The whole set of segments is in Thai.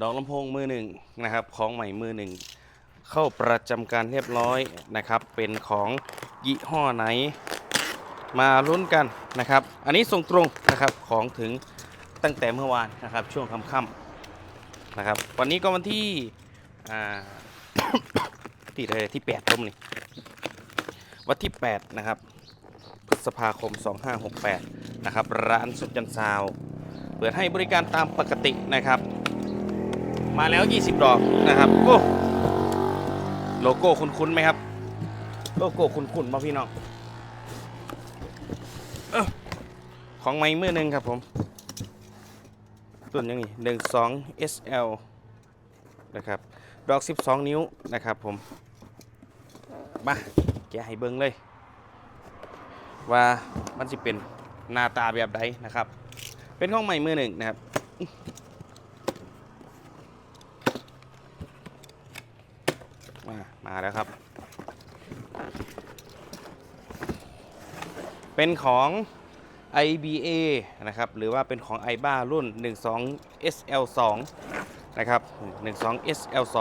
ดอกลำโพงมือหนึ่งนะครับของใหม่มือหนึ่งเข้าประจำการเรียบร้อยนะครับ เป็นของยี่ห้อไหน มาลุ้นกันนะครับ อันนี้ส่งตรงนะครับของถึงตั้งแต่เมื่อวานนะครับช่วงค่ำๆนะครับ วันนี้ก็วันที่ที่อะไรที่8ต้มนี่วันที่ 8 นะครับพฤษภาคม 2568 นะครับ ร้านสุดจันทร์ซาว เปิดให้บริการตามปกตินะครับ มาแล้ว 20 ดอกนะครับโอ้โลโก้คุ้นๆไหมครับ โลโก้คุ้นๆมาพี่น้องอของไม้มือหนึ่งครับผมตัวยังนี่หนึ่งสอง SL นะครับ ดอก 12 นิ้วนะครับผม มาแกให้เบิ้งเลย ว่ามันสิเป็นหน้าตาแบบใดนะครับ เป็นของใหม่มือหนึ่งนะครับ มามาแล้วครับ เป็นของ IBA นะครับ หรือว่าเป็นของ iBa รุ่น 12 SL2 นะครับ 12 SL2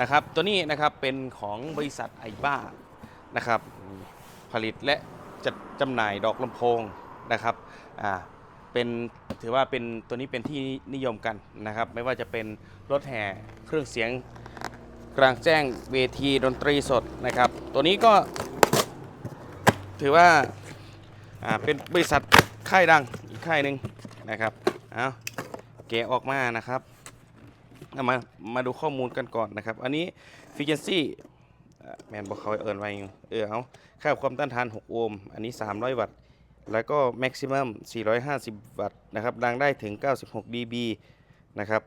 นะครับ ตัวนี้นะครับเป็นของบริษัท iBa นะครับ ผลิตและจัดจำหน่ายดอกลำโพงนะครับอ่าเป็นถือว่าเป็นตัวนี้เป็นที่นิยมกันนะครับ ไม่ว่าจะเป็นรถแห่เครื่องเสียง กลางแจ้งเวทีดนตรีสดนะครับ ตัวนี้ก็ถือว่าเป็นบริษัทค่ายดังอีกค่ายหนึ่งนะครับเอาเกะออกมานะครับมามาดูข้อมูลกันก่อนนะครับ อันนี้ฟิเจนซี่แมนบอกเขาเอินไว้อยู่เออเอาค่าความต้านทาน 6 โอห์มอันนี้ 300 วัตต์ แล้วก็แม็กซิมัม450 วัตต์นะครับดังได้ถึง 96 dB นะครับ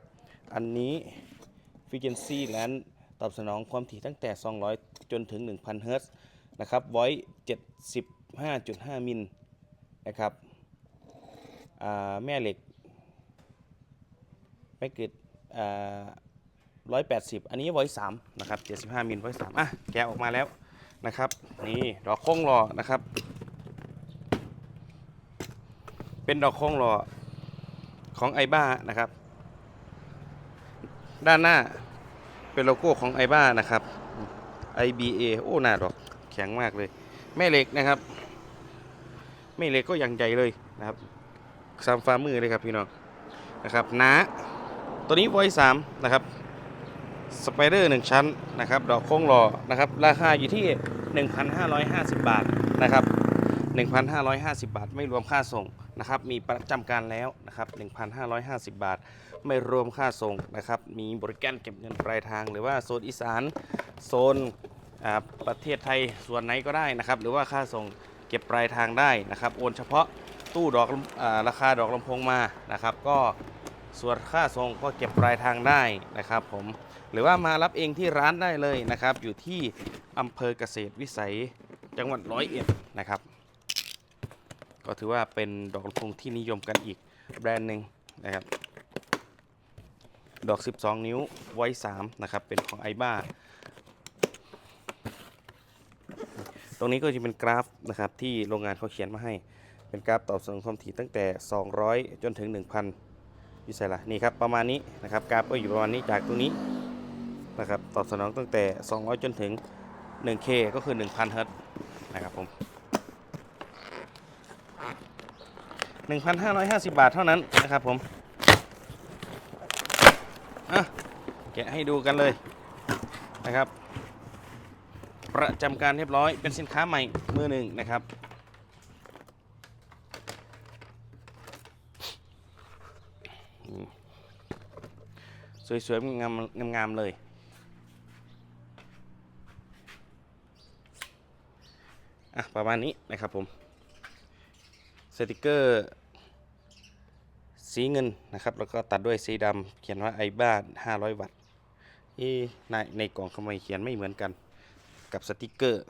อันนี้ frequency นั้น ตอบสนองความถี่ตั้งแต่ 200 จนถึง 1,000 เฮิรตซ์นะครับ voice 75.5 มิลนะครับแม่เหล็กไม่เกิดอ่า180อันนี้ voice 3นะครับ75มิล voice 3อะแกะออกมาแล้วนะครับ นี่ดอกโค้งรอนะครับ เป็นดอกโค้งรอของไอบ้านะครับ ด้านหน้า เป็นโลโก้ของไอบ้านะครับ IBA โอ้หน้าดอกแข็งมากเลย แม่เหล็กนะครับ แม่เหล็กก็ย่างใหญ่เลยนะครับสามฝ่ามือเลยครับพี่น้องนะครับหนาตัวนี้ไว้สามนะครับสไปเดอร์หนึ่งชั้นนะครับ ดอกโค้งหล่อนะครับ ราคาอยู่ที่ 1,550 บาทนะครับ 1,550 บาท ไม่รวมค่าส่งนะครับ มีประจำการแล้วนะครับ 1,550 บาท ไม่รวมค่าส่งนะครับ มีบริการเก็บเงินปลายทาง หรือว่าโซนอีสานโซนประเทศไทยส่วนไหนก็ได้นะครับ หรือว่าค่าส่งเก็บปลายทางได้นะครับ โอนเฉพาะตู้ดอกอราคาดอกลำโพงมานะครับ ก็ส่วนค่าส่งก็เก็บปลายทางได้นะครับ ผมหรือว่ามารับเองที่ร้านได้เลยนะครับ อยู่ที่อำเภอเกษตรวิสัยจังหวัดร้อยเอ็ดนะครับ ก็ถือว่าเป็นดอกลำโพงที่นิยมกันอีกแบรนด์หนึ่งนะครับ ดอก 12 นิ้วไว้ 3 นะครับ เป็นของไอบ้าตรงนี้ก็จะเป็นกราฟนะครับที่โรงงานเขาเขียนมาให้ เป็นกราฟตอบสนองความถี่ตั้งแต่ 200 จนถึง 1,000อยู่ใส่ละนี่ครับประมาณนี้นะครับกราฟก็อยู่ประมาณนี้จากตรงนี้นะครับตอบสนองตั้งแต่ 200 จนถึง 1K ก็คือ 1,000เฮิรตซ์นะครับผม1,550 บาทเท่านั้นนะครับผม อะแกะให้ดูกันเลยนะครับ ประจำการเรียบร้อยเป็นสินค้าใหม่มือหนึ่งนะครับสวยๆงามงามๆเลย อะ ประมาณนี้นะครับผม สติกเกอร์ สีเงินนะครับ แล้วก็ตัดด้วยสีดำเขียนว่าไอบ้าน500 วัตต์เอ๊ะในในกล่องทำไมเขียนไม่เหมือนกันกับสติกเกอร์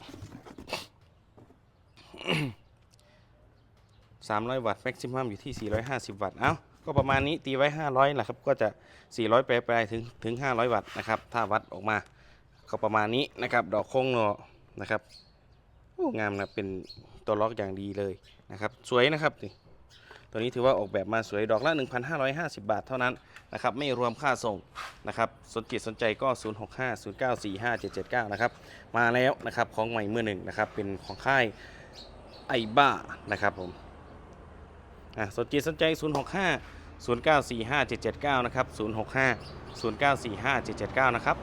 300 วัตต์แม็กซิมัมอยู่ที่ 450 วัตต์ เอ้า ก็ประมาณนี้ตีไว้ 500แหละครับ ก็จะ 400 ไปไปถึงถึง 500 วัตต์นะครับ ถ้าวัดออกมา ก็ประมาณนี้นะครับ ดอกโค้งโนนะครับโอ้งามนะเป็นตัวล็อกอย่างดีเลยนะครับ สวยนะครับนี่ ตัวนี้ถือว่าออกแบบมาสวยดอกละ 1,550 บาทเท่านั้นนะครับไม่รวมค่าส่งนะครับสนจิตสนใจก็ 0650945779 นะครับมาแล้วนะครับของใหม่เมื่อหนึ่งนะครับเป็นของค่ายไอบ้านะครับผมอะสนจิตสนใจ 065 0945 779 นะครับ 065 0945 779 นะครับ